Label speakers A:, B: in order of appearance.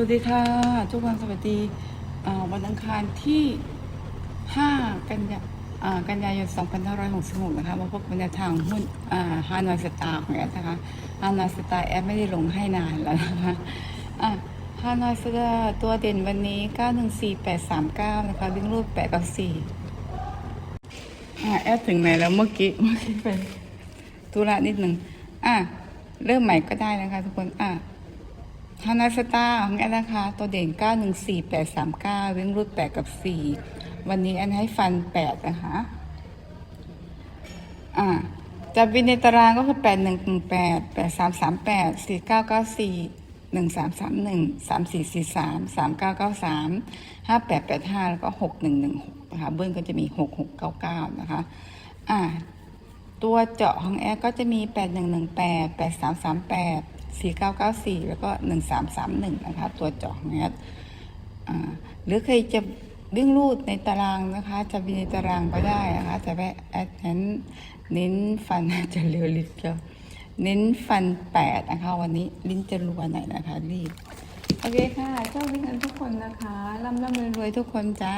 A: วัสดีค่ะ ทุกคนสวัสดีวันอังคารที่ 5 กันยากันยายน 2566 นะคะ มาพบกันในทางหุ้นฮานอยสตาร์ของแอดนะคะฮานอยสตาร์แอดไม่ได้ลงให้นานแล้วนะคะฮานอยสตาร์ตัวเด่นวันนี้ 914839 นะคะวิ่งรูด8กับ4อแอดถึงไหนแล้วเมื่อกี้ เมื่อกี้ไปธุระนิดหนึ่งอะ เริ่มใหม่ก็ได้นะคะทุกคนอะ ฮานาสตาของแอนนะคะ ตัวเด่น 914839วิ่งรูด8กับ 4 วันนี้แอนให้ฟัน 8 นะคะ อ่าจับวินในตารางก็คือ 8118 8338 4994 1331 3443 3993 5885 แล้วก็ 6116 นะคะ เบื้องก็จะมี 6699 นะคะ อ่า ตัวเจาะของแอร์ก็จะมี 8118 8338 4994 แล้วก็ 1331 นะคะ ตัวจองแอดอ่าหรือใครจะวิ่งรูดในตารางนะคะ จะมีในตารางก็ได้นะคะ แต่ว่าแอดนั้นเน้นฟันจะเร็วลิบเดียวเน้นฟัน8นะคะ วันนี้ลิ้นจะรัวหน่อยนะคะ รีบ โอเคค่ะโชคดีกันทุกคนนะคะร่ำร่ำรวยๆทุกคนจ้า